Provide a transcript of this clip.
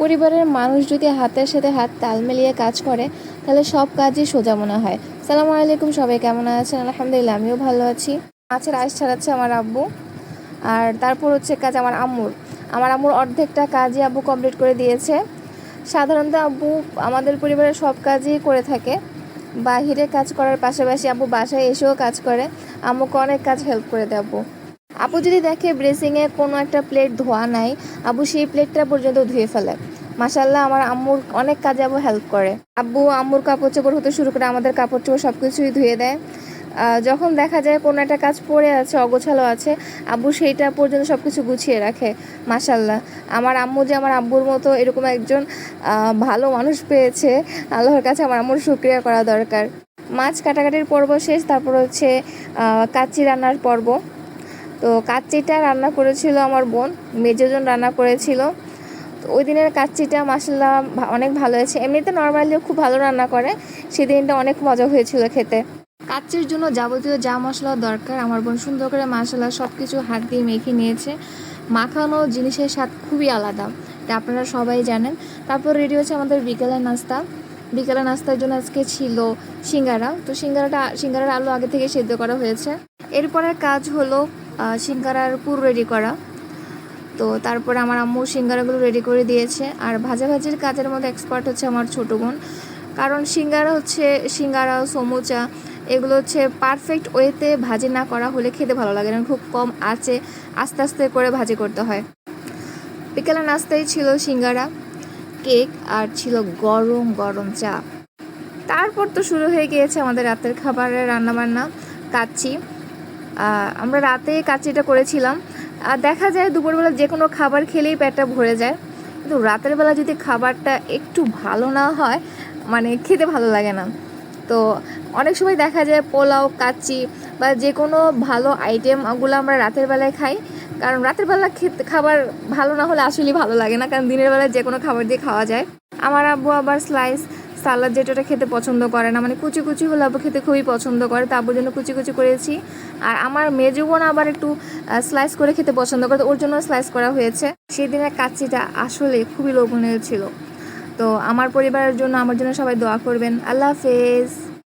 পরিবারের মানুষ যদি হাতের সাথে হাত তাল মিলিয়ে কাজ করে, তাহলে সব কাজই সোজা মনে হয়। সালামু আলাইকুম, সবাই কেমন আছেন? আলহামদুলিল্লাহ, আমিও ভালো আছি। মাছের আইস ছাড়াচ্ছে আমার আব্বু। আর তারপর হচ্ছে কাজ আমার আম্মুর। আমার আম্মুর অর্ধেকটা কাজই আব্বু কমপ্লিট করে দিয়েছে। সাধারণত আব্বু আমাদের পরিবারের সব কাজই করে থাকে। বাহিরে কাজ করার পাশাপাশি আব্বু বাসায় এসেও কাজ করে। আম্মুকে অনেক কাজ হেল্প করে দেয় আব্বু। আপু যদি দেখে ব্রেসিংয়ে কোনো একটা প্লেট ধোয়া নাই আব্বু সেই প্লেটটা পর্যন্ত ধুয়ে ফেলে। মাসাল্লাহ আমার আম্মুর অনেক কাজে আবু হেল্প করে। আব্বু আম্মুর কাপড় চোপড় হতে শুরু করে আমাদের কাপড় চোপড় সব কিছুই ধুয়ে দেয়। যখন দেখা যায় কোনো একটা কাজ পড়ে আছে, অগোছালো আছে আব্বু সেইটা পর্যন্ত সব কিছু গুছিয়ে রাখে। মাসাল্লাহ আমার আম্মু যে আমার আব্বুর মতো এরকম একজন ভালো মানুষ পেয়েছে, আল্লাহর কাছে আমার আম্মুর শুক্রিয়া করা দরকার। মাছ কাটাকাটির পর্ব শেষ, তারপর হচ্ছে কাচ্চি রান্নার পর্ব। তো কাচ্চিটা রান্না করেছিল আমার বোন, মেজোজন রান্না করেছিল। তো ওই দিনের কাচ্চিটা মাসাল্লাহ অনেক ভালো হয়েছে। এমনিতে নর্মালিও খুব ভালো রান্না করে, সেদিনটা অনেক মজা হয়েছিল খেতে। কাচ্চির জন্য যাবতীয় যা মশলা দরকার, আমার বোন সুন্দর করে মশলা সব কিছু হাত দিয়ে মেখে নিয়েছে। মাখানো জিনিসের স্বাদ খুবই আলাদা, এটা আপনারা সবাই জানেন। তারপর রেডি হচ্ছে আমাদের বিকেলের নাস্তা। বিকেলের নাস্তার জন্য আজকে ছিল সিঙ্গারা। তো সিঙ্গারাটা সিঙ্গারার আলু আগে থেকে সেদ্ধ করা হয়েছে। এরপরের কাজ হলো সিঙ্গারার পুর রেডি করা। তো তারপরে আমার আম্মু সিঙ্গারাগুলো রেডি করে দিয়েছে। আর ভাজাভাজির কাজের মধ্যে এক্সপার্ট হচ্ছে আমার ছোটো বোন। কারণ সিঙ্গারা হচ্ছে সিঙ্গারা সমুচা এগুলো হচ্ছে পারফেক্ট ওয়েতে ভাজি না করা হলে খেতে ভালো লাগে না। খুব কম আঁচে আস্তে আস্তে করে ভাজি করতে হয়। বিকেলে নাস্তায় ছিল সিঙ্গারা কেক আর ছিল গরম গরম চা। তারপর তো শুরু হয়ে গিয়েছে আমাদের রাতের খাবারের রান্নাবান্না। আহ, আমরা রাতে কাচ্চিটা করেছিলাম। আর দেখা যায় দুপুরবেলা যে কোনো খাবার খেলেই পেটটা ভরে যায়। কিন্তু রাতের বেলা যদি খাবারটা একটু ভালো না হয় মানে খেতে ভালো লাগে না। তো অনেক সময় দেখা যায় পোলাও, কাচ্চি বা যে কোনো ভালো আইটেমগুলো আমরা রাতের বেলায় খাই। কারণ রাতের বেলা খেতে, খাবার ভালো না হলে আসলেই ভালো লাগে না। কারণ দিনের বেলায় যে কোনো খাবার দিয়ে খাওয়া যায়। আমার আব্বু আবার স্লাইস সালাদ যেটা খেতে পছন্দ করে না মানে কুচি কুচি হলে আবার খেতে খুবই পছন্দ করে তারপর জন্য কুচি কুচি করেছি। আর আমার মেজো বোন আবার একটু স্লাইস করে খেতে পছন্দ করে, তো ওর জন্য স্লাইস করা হয়েছে। সেই দিনের কাচ্চিটা আসলে খুবই লোভনীয় ছিল। তো আমার পরিবারের জন্য, আমার জন্য সবাই দোয়া করবেন। আল্লাহ হাফেজ।